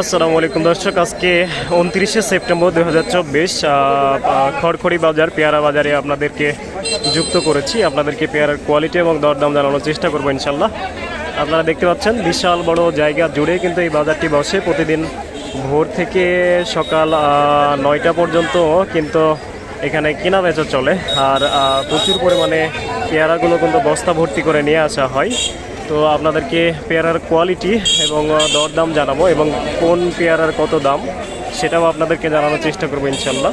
আসসালামু আলাইকুম দর্শক, আজকে উনত্রিশে সেপ্টেম্বর দু হাজার চব্বিশ খড়খড়ি বাজার, পেয়ারা বাজারে আপনাদেরকে যুক্ত করেছি। আপনাদেরকে পেয়ারার কোয়ালিটি এবং দরদাম জানানোর চেষ্টা করব ইনশাল্লাহ। আপনারা দেখতে পাচ্ছেন, বিশাল বড় জায়গা জুড়ে কিন্তু এই বাজারটি বসে। প্রতিদিন ভোর থেকে সকাল নয়টা পর্যন্ত কিন্তু এখানে কেনা বেচা চলে। আর প্রচুর পরিমাণে পেয়ারাগুলো কিন্তু বস্তা ভর্তি করে নিয়ে আসা হয়। তো আপনাদেরকে পেয়ারার কোয়ালিটি এবং দরদাম জানাব এবং কোন পেয়ারার কত দাম সেটাও আপনাদেরকে জানানোর চেষ্টা করব ইনশাল্লাহ।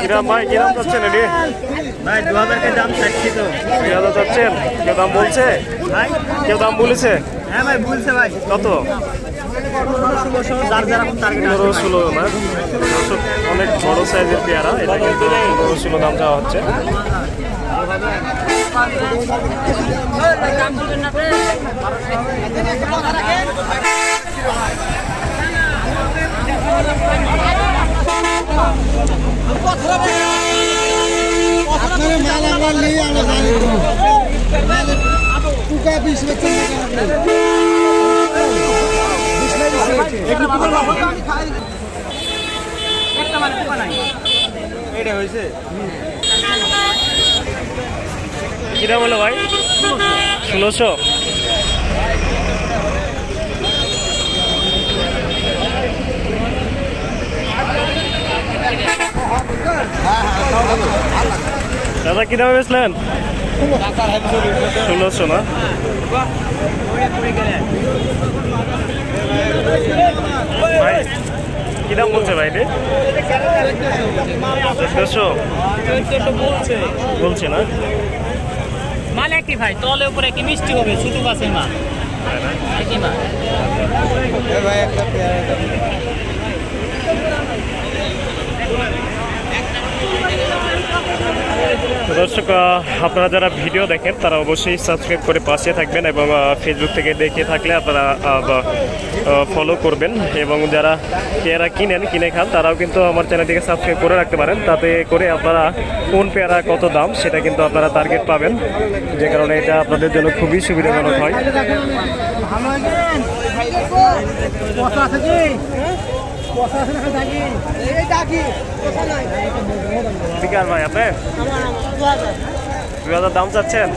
কিরাম ভাই কিরাম যাচ্ছেন এটি? ভাই দু হাজার দাম চাচ্ছি তো। দুই হাজার যাচ্ছেন কেউ দাম বলছে? কেউ দাম বলেছে? হ্যাঁ ভাই বলছে ভাই। কত? পনেরো ষোলো না অনেক বড় সাইজের পেয়ারা এটা কিন্তু পনেরো ষোলো দাম চাওয়া হচ্ছে আপনারা মাল আমরা নেই আমরা জানি তো টুকা বিশ বছর এটা হয়েছে কি দাম হলো ভাই ষোলোশো দাদা কি দামে বেচলেন? ষোলোশো না? ভাই কি দাম বলছে ভাই রে চোদ্দশো? বলছে। বলছে না? মাল একই ভাই তলে উপরে কি মিষ্টি হবে ছোট গাছে মাল। একই মাল। দর্শক আপনারা যারা ভিডিও দেখেন, তারা অবশ্যই সাবস্ক্রাইব করে পাশে থাকবেন এবং ফেসবুক থেকে দেখে থাকলে আপনারা ফলো করবেন। এবং যারা পেয়ারা কিনেন, কিনে খান, তারাও কিন্তু আমার চ্যানেলটিকে সাবস্ক্রাইব করে রাখতে পারেন। তাতে করে আপনারা কোন পেয়ারা কত দাম, সেটা কিন্তু আপনারা টার্গেট পাবেন। যে কারণে এটা আপনাদের জন্য খুবই সুবিধাজনক হয়। বিকার ভাই, আপনি? হাজার দাম চাচ্ছেন?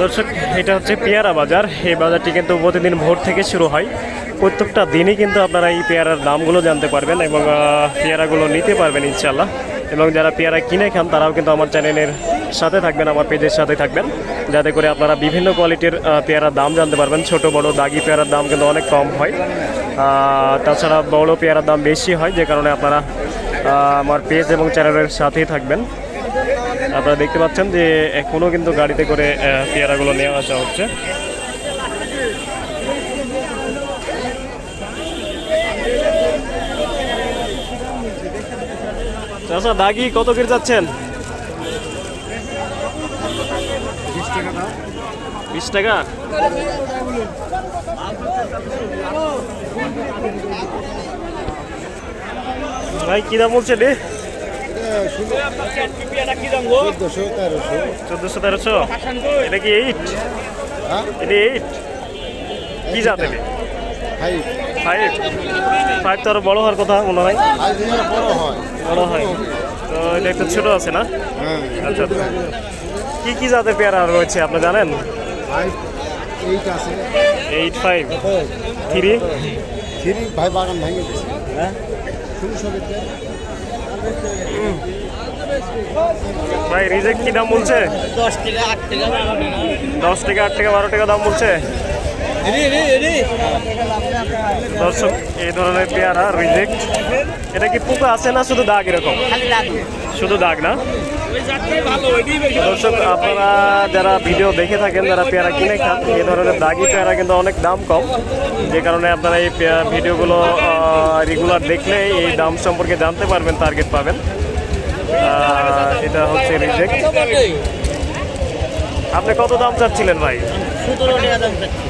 দর্শক, এটা হচ্ছে পেয়ারা বাজার। এই বাজারটি কিন্তু প্রতিদিন ভোর থেকে শুরু হয়। প্রত্যেকটা দিনই কিন্তু আপনারা এই পেয়ারার দামগুলো জানতে পারবেন এবং পেয়ারাগুলো নিতে পারবেন ইনশাল্লাহ এবং যারা পেয়ারা কিনে খান, তারাও কিন্তু আমার চ্যানেলের সাথে থাকবেন, আমার পেজের সাথে থাকবেন। যাতে করে আপনারা বিভিন্ন কোয়ালিটির পেয়ারার দাম জানতে পারবেন। ছোট, বড়, দাগি পেয়ারার দাম কিন্তু অনেক কম হয়। তাছাড়া বড় পেয়ারার দাম বেশি হয়, যে কারণে আপনারা আমার পেজ এবং চ্যানেলের সাথেই থাকবেন। আপনারা দেখতে পাচ্ছেন যে এখনও কিন্তু গাড়িতে করে পেয়ারাগুলো নেওয়া আসা হচ্ছে। চাষা দাগি কত করে যাচ্ছেন? বিশ টাকা ভাই কি দাম বলছে রে? চোদ্দশো তেরোশো। এটা কি এইট হ্যাঁ? এটা এইট কি জাত এটা ফাইভ ফাইভ তো আরও বড় হওয়ার কথা মনে হয়। বড় হয়। তো এটা একটু ছোট আছে না? আচ্ছা। কি কি জাতের পেয়ারা রয়েছে আপনি জানেন? Eight five three? থ্রি ভাই বাগান ভেঙে হ্যাঁ ভাই রিজেক্ট কি দাম বলছে? দশ টাকা আট টাকা। দশ টাকা আট টাকা বারো টাকা দাম বলছে? দর্শক এই ধরনের পেয়ারা রিজেক্ট এটা কি পোকা আছে না শুধু দাগ এরকম? শুধু দাগ না? দর্শক আপনারা যারা ভিডিও দেখে থাকেন যারা পেয়ারা কিনে খান এই ধরনের দাগি পেয়ারা কিন্তু অনেক দাম কম। যে কারণে আপনারা এই ভিডিওগুলো রেগুলার দেখলে এই দাম সম্পর্কে জানতে পারবেন টার্গেট পাবেন। এটা হচ্ছে রিজেক্ট আপনি কত দাম চাচ্ছিলেন ভাই? সতেরো টাকা দাম চাচ্ছি।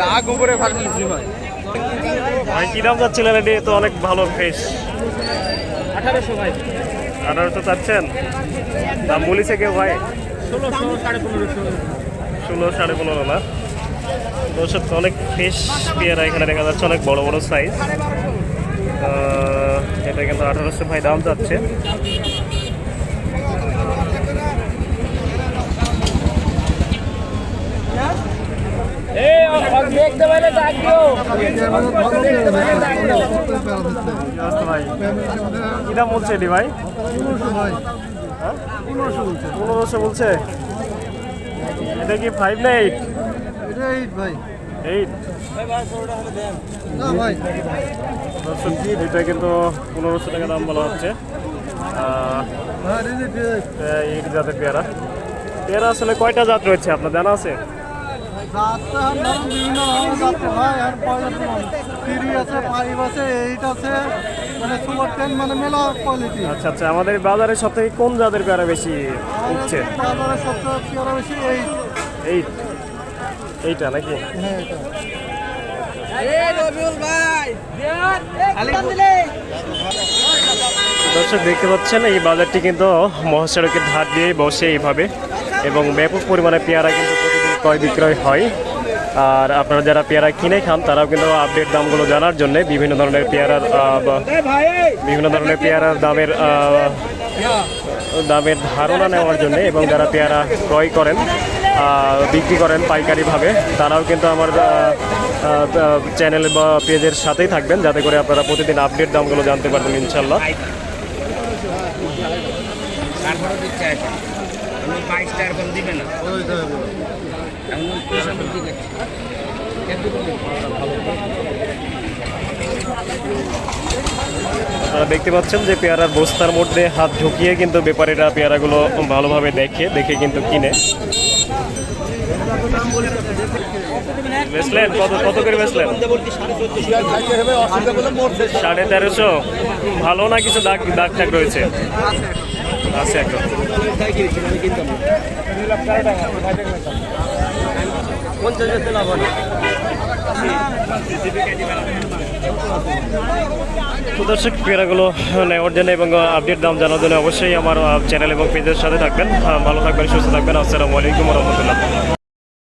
ডাক উপরে ফাটতেছি ভাই ভাই কি দাম চাচ্ছিলেন? এটি তো অনেক ভালো ফ্রেশ আঠারোশো ভাই। আঠারোশো চাচ্ছেন? দাম বলিছে কেউ ভাই? ষোলোশো সাড়ে পনেরোশো। ষোলো সাড়ে পনেরো না? দর্শক অনেক ফ্রেশ পেয়ারা এখানে দেখা যাচ্ছে অনেক বড় বড় সাইজ এটা কিন্তু আঠারোশো ভাই দাম যাচ্ছে দেখতে পাইলে ডাক কি দাম বলছে এটি ভাই? পনেরোশো বলছে। এটা কি ফাইভ না এইট এইট ভাই এইট এটা কিন্তু পনেরোশো টাকা দাম বলা হচ্ছে। এইট জাতের পেয়ারা। পেয়ারা আসলে কয়টা জাত রয়েছে আপনার জানা আছে? আচ্ছা আচ্ছা আমাদের বাজারে সব থেকে কোন জাতের পেয়ারা বেশি উঠছে? এইট নাকি? দর্শক, দেখতে পাচ্ছেন, এই বাজারটি কিন্তু মহাসড়কের ধার দিয়ে বসে এইভাবে, এবং ব্যাপক পরিমাণে পেয়ারা কিন্তু ক্রয় বিক্রয় হয়। আর আপনারা যারা পেয়ারা কিনে খান, তারাও কিন্তু আপডেট দামগুলো জানার জন্য বিভিন্ন ধরনের পেয়ারার বিভিন্ন ধরনের পেয়ারার দামের দামের ধারণা নেওয়ার জন্য এবং যারা পেয়ারা ক্রয় করেন বিক্রি করেন পাইকারিভাবে, তারাও কিন্তু আমার চ্যানেল বা পেজের সাথেই থাকবেন, যাতে করে আপনারা প্রতিদিন আপডেট দামগুলো জানতে পারবেন ইনশাল্লাহ এখন বাইশটা এরকম দিবে না। এখন পয়সা বলতে আপনারা দেখতে পাচ্ছেন যে পেয়ারার বস্তার মধ্যে হাত ঢুকিয়ে কিন্তু ব্যাপারীরা পেয়ারাগুলো ভালোভাবে দেখে দেখে কিন্তু কিনে। বেচলেন? কত কত করে বেচলেন? সাড়ে তেরোশো? ভালো না কিছু দাগ দাগ টাগ রয়েছে? আছে একটা দর্শক পেয়ারাগুলো নেওয়ার জন্য এবং আপডেট দাম জানার জন্য অবশ্যই আমার চ্যানেল এবং পেজের সাথে থাকবেন। ভালো থাকবেন, সুস্থ থাকবেন। আসসালামু আলাইকুম রহমতুল্লাহ।